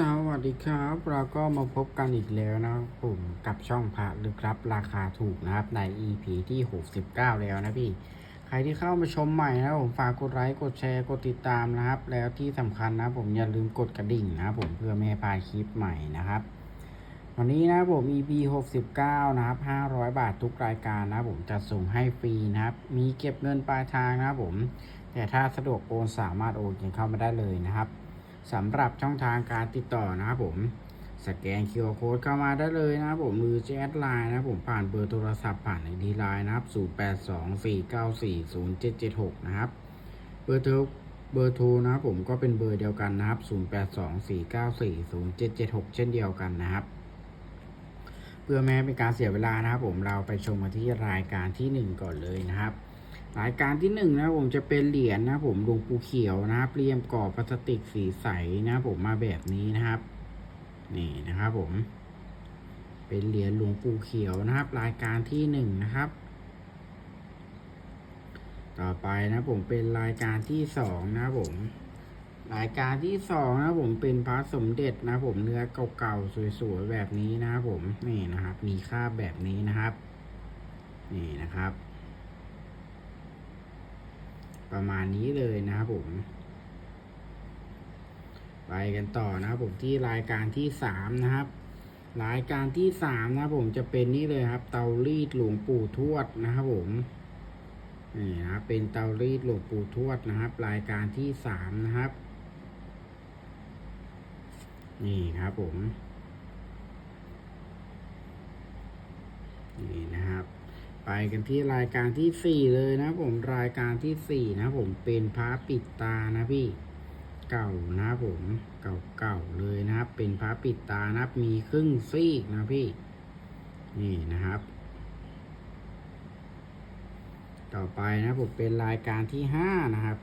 สวัสดีครับ เราก็มาพบกันอีกแล้วนะครับผมกับช่องพระลึกลับราคาถูกนะครับ ใน EP ที่ 69 แล้วนะพี่ ใครที่เข้ามาชมใหม่นะผมฝากกดไลค์กดแชร์กดติดตามนะครับ แล้วที่สำคัญนะผมอย่าลืมกดกระดิ่งนะผมเพื่อไม่ให้พลาดคลิปใหม่นะครับ วันนี้นะผม EP 69 นะครับ 500 บาททุกรายการนะผมจะส่งให้ฟรีนะครับ มีเก็บเงินปลายทางนะผม แต่ถ้าสะดวกโอนสามารถโอนเงินเข้ามาได้เลยนะครับ สำหรับช่องทางการติดต่อนะครับผมสแกน QR Code เข้ามาได้เลยนะครับผมหรือจะแอดไลน์นะครับผมผ่านเบอร์โทรศัพท์ผ่านไอดีไลน์นะครับ 0824940776 นะครับ เบอร์โทรเบอร์โทรนะครับผมก็เป็นเบอร์เดียวกันนะครับ 0824940776 เช่นเดียวกันนะครับ เพื่อไม่ให้เป็นการเสียเวลานะครับผมเราไปชมมาที่รายการที่หนึ่งก่อนเลยนะครับ รายการที่หนึ่งนะผมจะเป็นเหรียญนะผมหลวงปูเขียวนะครับเรียมกรอบพลาสติกสีใสนะผมมาแบบนี้นะครับ นี่นะครับผม เป็นเหรียญหลวงปู่เขียวนะครับ รายการที่หนึ่งนะครับ ต่อไปนะผมเป็นรายการที่สองนะผม รายการที่สองนะผมเป็นพระสมเด็จนะผมเนื้อเก่าๆสวยๆแบบนี้นะครับผมนี่นะครับ มีคราแบบนี้นะครับ นี่นะครับ ประมาณนี้เลยนะครับผม ไปกันต่อนะครับผมที่รายการที่สามนะครับรายการที่สามนะครับผมจะเป็นนี่เลยครับ เตารีดหลวงปู่ทวดนะครับผมนี่นะครับเป็นเตารีดหลวงปู่ทวดนะครับ รายการที่สามนะครับ นี่ครับผมนี่นะ ไปกันที่รายการที่สี่เลยนะผมรายการที่สี่นะผมเป็นพระปิดตานะพี่เก่านะผมเก่าเก่าๆเลยนะครับ เป็นพระปิดตานะมีครึ่งซีกนะพี่ นี่นะครับ ต่อไปนะผมเป็นรายการที่ห้านะครับ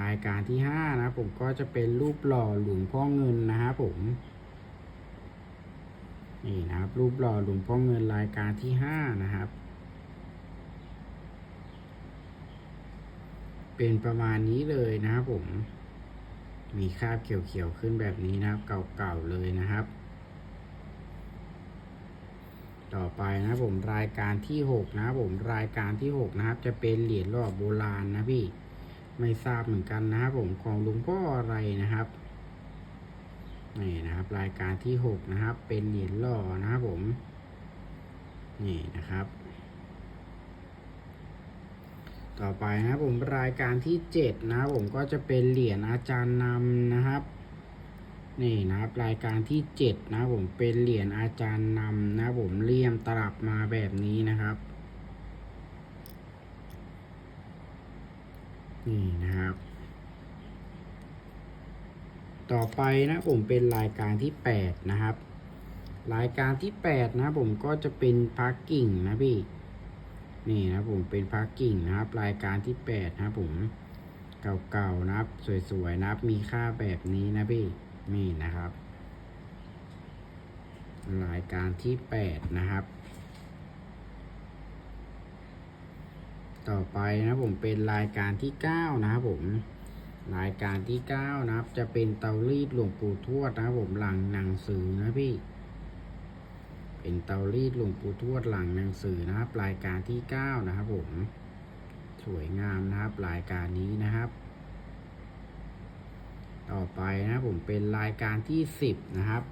รายการที่ห้านะผมก็จะเป็นรูปหล่อหลวงพ่อเงินนะครับผมนี่นะครับรูปหล่อหลวงพ่อเงินรายการที่ห้านะครับ เป็นประมาณนี้เลยนะครับผม มีคราบเขียวๆขึ้นแบบนี้นะครับ เก่าๆเลยนะครับ ต่อไปนะครับผมรายการที่หกนะผมรายการที่หกนะครับ จะเป็นเหรียญหล่อโบราณนะพี่ไม่ทราบเหมือนกันนะครับผมของลวงพ่ออะไรนะครับนี่นะครับ รายการที่หกนะครับ เป็นเหรียญหล่อนะครับผมนี่นะครับ ต่อไปนะครับผมรายการที่เจ็ดนะครับผมก็จะเป็นเหรียญอาจารย์นำนะครับนี่นะครับรายการที่เจ็ดนะผมเป็นเหรียญอาจารย์นำนะผมเลี่ยมตลับมาแบบนี้นะครับนี่นะครับ ต่อไปนะผมเป็นรายการที่แปดนะครับ รายการที่แปดนะผมก็จะเป็นพักกิ่งนะพี่ นี่นะผมเป็นพักกิ่งนะครับรายการที่แปดนะผมเก่าๆนะครับ สวยๆนะครับมีค่าแบบนี้นะพี่นี่นะครับ รายการที่แปดนะครับ ต่อไปนะผมเป็นรายการที่เก้านะครับผมรายการที่เก้านะครับ จะเป็นเตารีดหลวงปู่ทวดนะครับผมหลังหนังสือนะพี่ เป็นเตารีดหลวงปู่ทวดหลังหนังสือนะครับรายการที่เก้านะครับผมสวยงามนะครับรายการนี้นะครับ ต่อไปนะผมเป็นรายการที่สิบนะครับ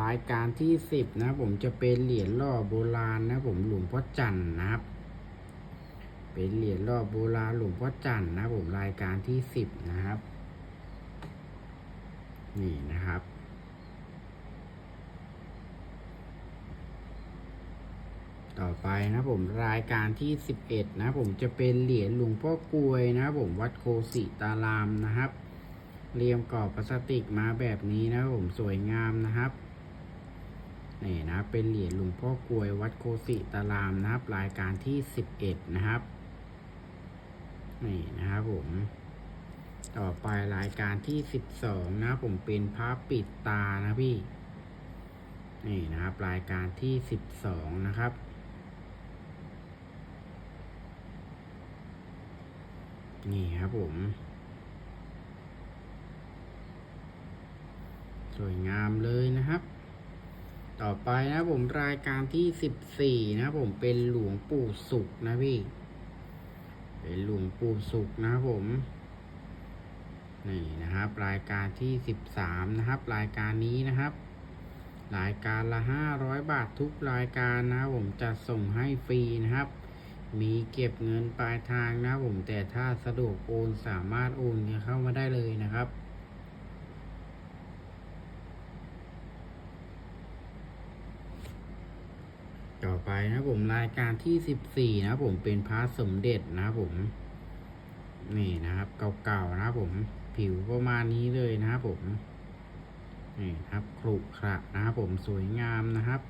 รายการที่สิบนะผมจะเป็นเหรียญล่อโบราณนะผมหลวงพ่อจันนะครับ เป็นเหรียญล่อโบราณหลวงพ่อจันนะผมรายการที่สิบนะครับ นี่นะครับ ต่อไปนะผมรายการที่สิบเอ็ดนะผมจะเป็นเหรียญหลวงพ่อกลวยนะผมวัดโคสิตารามนะครับ เรียมกรอบพลาสติกมาแบบนี้นะผมสวยงามนะครับนี่นะเป็นเหรียญหลวงพ่อกลวยวัดโคสิตารามนะครับ รายการที่สิบเอ็ดนะครับนี่นะครับผมต่อไปรายการที่สิบสองนะผมเป็นพระปิดตานะพี่นี่นะครับรายการที่สิบสองนะครับ นี่ครับผม สวยงามเลยนะครับ ต่อไปนะผมรายการที่สิบสี่นะผมเป็นหลวงปู่สุขนะพี่ เป็นหลวงปู่สุขนะผมนี่นะครับ รายการที่สิบสามนะครับ รายการนี้นะครับ รายการละห้าร้อยบาททุกรายการนะผมจะส่งให้ฟรีนะครับ มีเก็บเงินปลายทางนะผมแต่ถ้าสะดวกโอนสามารถโอนเงินเข้ามาได้เลยนะครับ ต่อไปนะผมรายการที่สิบสี่นะผมเป็นพระสมเด็จนะผม นี่นะครับ เก่าๆนะผมผิวประมาณนี้เลยนะครับผม นี่ครับครุขระนะครับผมสวยงามนะครับ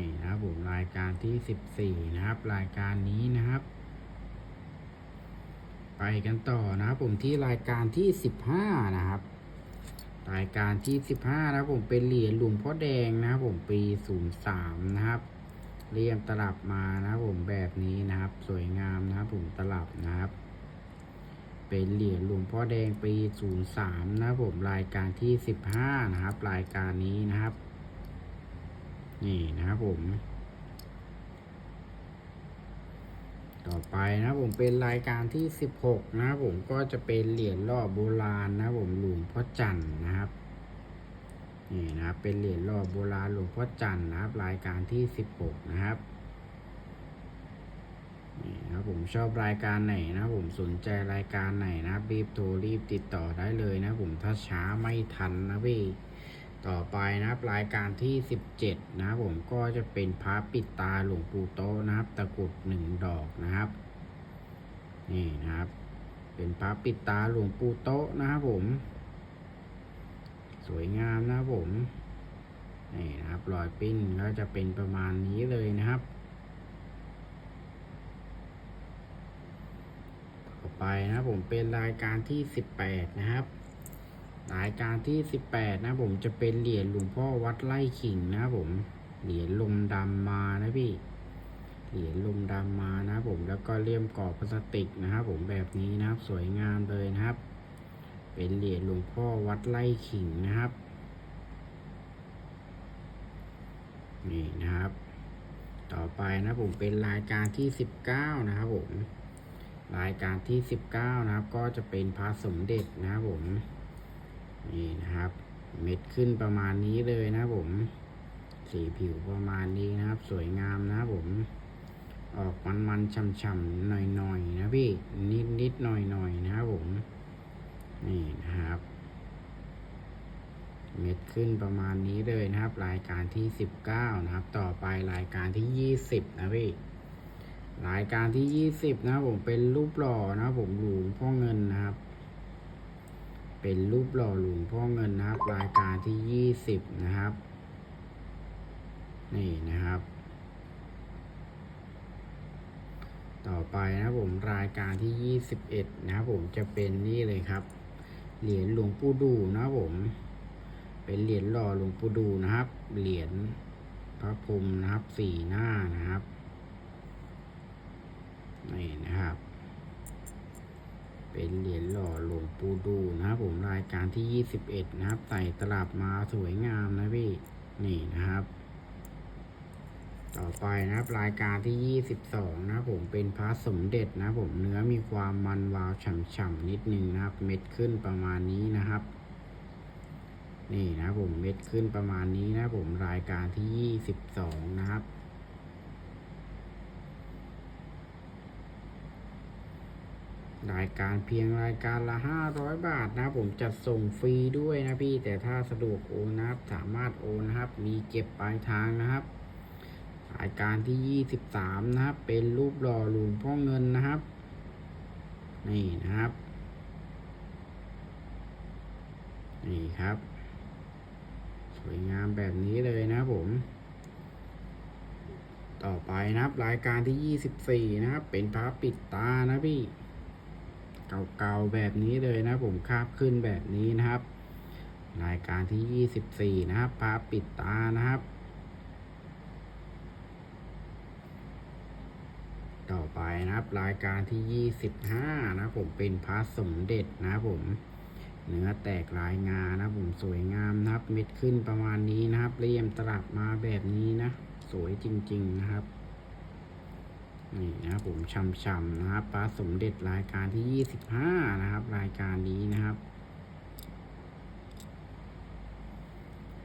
นี่นะครับผมรายการที่สิบสี่นะครับ รายการนี้นะครับ ไปกันต่อนะครับผมที่รายการที่สิบห้านะครับ รายการที่สิบห้านะครับผมเป็นเหรียญหลวงพ่อแดงนะครับผมปีศูนย์สามนะครับเรียมตลับมานะครับผมแบบนี้นะครับ สวยงามนะครับผมตลับนะครับ เป็นเหรียญหลวงพ่อแดงปีศูนย์สามนะครับผมรายการที่สิบห้านะครับ รายการนี้นะครับ นี่นะครับผม ต่อไปนะครับผมเป็นรายการที่16นะครับผมก็จะเป็นเหรียญหล่อโบราณนะครับผมหลวงพ่อจันนะครับนี่นะครับเป็นเหรียญหล่อโบราณหลวงพ่อจันนะครับ รายการที่16นะครับนี่นะครับผมชอบรายการไหนนะผมสนใจรายการไหนนะรีบโทรรีบติดต่อได้เลยนะผมถ้าช้าไม่ทันนะพี่ ต่อไปนะครับรายการที่ 17 นะผมก็จะเป็นพระปิดตาหลวงปู่โตนะครับตะกรุดหนึ่งดอกนะครับ นี่นะครับ เป็นพระปิดตาหลวงปู่โตนะครับผม สวยงามนะครับผมนี่นะครับรอยปิ้นก็จะเป็นประมาณนี้เลยนะครับต่อไปนะผมเป็นรายการที่ 18 นะครับ รายการที่ 18 นะผมจะเป็นเหรียญหลวงพ่อวัดไร่ขิงนะผม เหรียญลมดำมานะพี่ เหรียญลมดำมานะผม แล้วก็เลี่ยมกรอบพลาสติกนะครับผมแบบนี้นะครับ สวยงามเลยนะครับ เป็นเหรียญหลวงพ่อวัดไร่ขิงนะครับ นี่นะครับ ต่อไปนะผมเป็นรายการที่ 19 นะครับผม รายการที่ 19 นะครับ ก็จะเป็นพระสมเด็จนะครับผม นี่นะครับ เม็ดขึ้นประมาณนี้เลยนะผม สีผิวประมาณนี้นะครับ สวยงามนะผม ออกมันมันๆช่ำๆหน่อยๆนะพี่ นิดนิดๆหน่อยหน่อยๆนะครับผม นี่นะครับ เม็ดขึ้นประมาณนี้เลยนะครับ รายการที่สิบเก้านะครับ ต่อไปรายการที่ยี่สิบนะพี่รายการที่ยี่สิบนะผมเป็นรูปหล่อนะผมหลวงพ่อเงินนะครับ เป็นรูปหล่อหลวงพ่อเงินนะครับ รายการที่ยี่สิบนะครับ นี่นะครับ ต่อไปนะผมรายการที่ยี่สิบเอ็ดนะครับผมจะเป็นนี่เลยครับ เหรียญหลวงปู่ดูนะครับผม เป็นเหรียญหล่อหลวงปู่ดูนะครับ เหรียญพระพรมนะครับสี่หน้านะครับนี่นะครับ เป็นเหรียญหล่อหลวงปู่ดูนะครับผมรายการที่ยี่สิบเอ็ดนะครับใส่ตลับมาสวยงามนะพี่นี่นะครับ ต่อไปนะครับรายการที่ยี่สิบสองนะผมเป็นพระสมเด็จนะผมเนื้อมีความมันวาวฉ่ำๆนิดนึงนะครับ เม็ดขึ้นประมาณนี้นะครับ นี่นะผมเม็ดขึ้นประมาณนี้นะผมรายการที่ยี่สิบสองนะครับ รายการเพียงรายการละห้าร้อยบาทนะผมจัดส่งฟรีด้วยนะพี่ แต่ถ้าสะดวกโอนนะครับ สามารถโอนนะครับ มีเก็บปลายทางนะครับ รายการที่ยี่สิบสามนะครับ เป็นรูปหล่อหลวงพ่อเงินนะครับ นี่นะครับ นี่ครับ สวยงามแบบนี้เลยนะผมต่อไปนะครับ รายการที่ยี่สิบสี่นะครับ เป็นพระปิดตานะพี่ เก่าๆแบบนี้เลยนะผมคาบขึ้นแบบนี้นะครับ รายการที่ยี่สิบสี่นะครับพระปิดตานะครับ ต่อไปนะครับ รายการที่ยี่สิบห้านะผมเป็นพระสมเด็จนะผมเนื้อแตกลายงานะผมสวยงามนะครับเม็ดขึ้นประมาณนี้นะครับเรียมตลับมาแบบนี้นะ สวยจริง ๆ นะครับ นี่นะครับผมช่ำๆนะครับปลาสมเด็จรายการที่25นะครับ รายการนี้นะครับ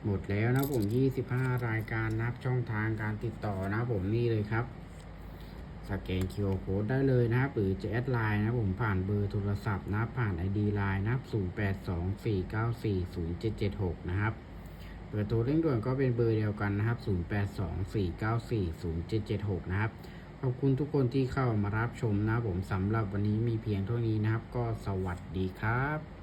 หมดแล้วนะครับผม25รายการนับช่องทางการติดต่อนะผมนี่เลยครับ สแกน QR Code ได้เลยนะครับหรือจะแอดไลน์นะผมผ่านเบอร์โทรศัพท์นับผ่าน ID ไลน์นะครับ0824940776นะครับเบอร์โทรเร่งด่วนก็เป็นเบอร์เดียวกันนะครับ 0824940776 นะครับ ขอบคุณทุกคนที่เข้ามารับชมนะผมสำหรับวันนี้มีเพียงเท่านี้นะครับ ก็สวัสดีครับ